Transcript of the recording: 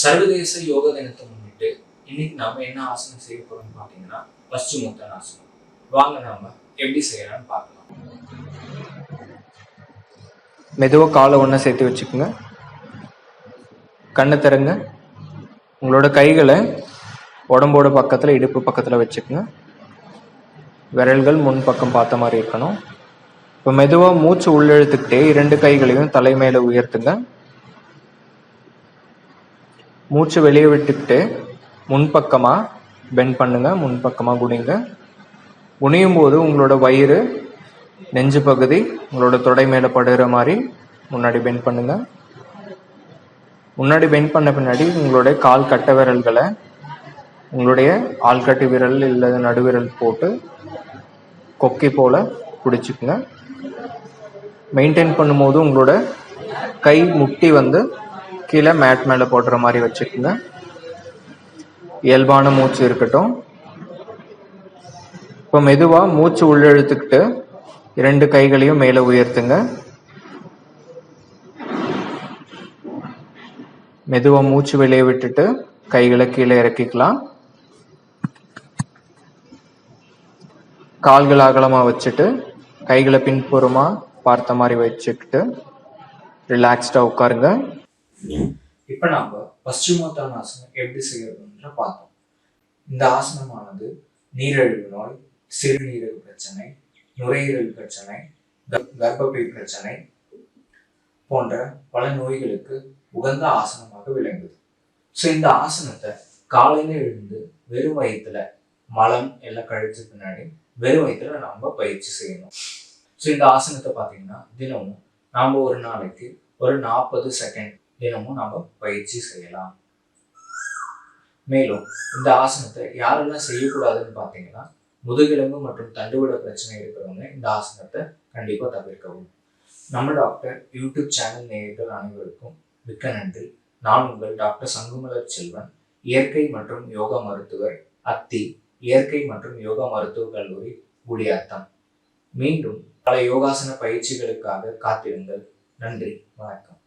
சர்வதேச யோக தினத்தை முன்னிட்டு இன்னைக்கு நாம என்ன ஆசனம் செய்ய போறோம்னு பார்த்தீங்கன்னா பஸ்சுமுத்தனாசனம் வாங்க நாம எப்படி செய்யலாம்னு பார்க்கலாம். மெதுவாக காலை ஒன்றா சேர்த்து வச்சுக்கோங்க. கண்ணை திறங்க. உங்களோட கைகளை உடம்போட பக்கத்தில் இடுப்பு பக்கத்தில் வச்சுக்கோங்க. விரல்கள் முன் பக்கம் பார்த்த மாதிரி இருக்கணும். இப்போ மெதுவாக மூச்சு உள்ளெழுத்துக்கிட்டே இரண்டு கைகளையும் தலை மேலே உயர்த்துங்க. மூச்சு வெளியே விட்டுக்கிட்டு முன்பக்கமாக பெண்ட் பண்ணுங்க முன்பக்கமாக குனிங்க. குனியும் போது உங்களோட வயிறு நெஞ்சு பகுதி உங்களோட தொடை மேலே படுகிற மாதிரி முன்னாடி பெண்ட் பண்ணுங்க. முன்னாடி பெண்ட் பண்ண பின்னாடி உங்களுடைய கால் கட்ட விரல்களை உங்களுடைய ஆள்கட்டி விரல் இல்லை நடுவிரல் போட்டு கொக்கி போல பிடிச்சிக்குங்க. மெயின்டைன் பண்ணும்போது உங்களோட கை முட்டி வந்து கீழே மேட் மேலே போடுற மாதிரி வச்சுக்கோங்க. இயல்பான மூச்சு இருக்கட்டும். இப்போ மெதுவாக மூச்சு உள்ளெழுத்துக்கிட்டு இரண்டு கைகளையும் மேலே உயர்த்துங்க. மெதுவாக மூச்சு வெளியே விட்டுட்டு கைகளை கீழே இறக்கிக்கலாம். கால்கள் அகலமாக வச்சுட்டு கைகளை பின்புறமாக பார்த்த மாதிரி வச்சுக்கிட்டு ரிலாக்ஸ்டாக உட்காருங்க. இப்போ நம்ம பஸ்டிமோத்தான ஆசனம் எப்படி செய்யறதுன்ற பார்த்தோம். இந்த ஆசனமானது நீரிழிவு நோய் சிறுநீரக பிரச்சனை நுரையீரல் பிரச்சனை கர்- கர்ப்பப்பை பிரச்சனை போன்ற பல நோய்களுக்கு உகந்த ஆசனமாக விளங்குது. ஸோ இந்த ஆசனத்தை காலையில எழுந்து வெறும் வயிற்றுல மலம் எல்லாம் கழிச்ச பின்னாடி வெறும் வயிற்றுல நம்ம பயிற்சி செய்யணும். ஸோ இந்த ஆசனத்தை பார்த்தீங்கன்னா தினமும் நாம் ஒரு நாளைக்கு ஒரு நாற்பது செகண்ட் தினமும் நாம் பயிற்சி செய்யலாம். மேலும் இந்த ஆசனத்தை யாரெல்லாம் செய்யக்கூடாதுன்னு பார்த்தீங்கன்னா முதுகெலும்பு மற்றும் தண்டுவிட பிரச்சனை இருக்கிறவங்க இந்த ஆசனத்தை கண்டிப்பாக தவிர்க்கவும். நம்ம டாக்டர் யூடியூப் சேனல் நேயர்கள் அனைவருக்கும் மிக்க நன்றி. நான் உங்கள் டாக்டர் சங்குமலர் செல்வன் இயற்கை மற்றும் யோகா மருத்துவர் அத்தி இயற்கை மற்றும் யோகா மருத்துவக் கல்லூரி குடியாத்தம். மீண்டும் பல யோகாசன பயிற்சிகளுக்காக காத்திருங்கள். நன்றி. வணக்கம்.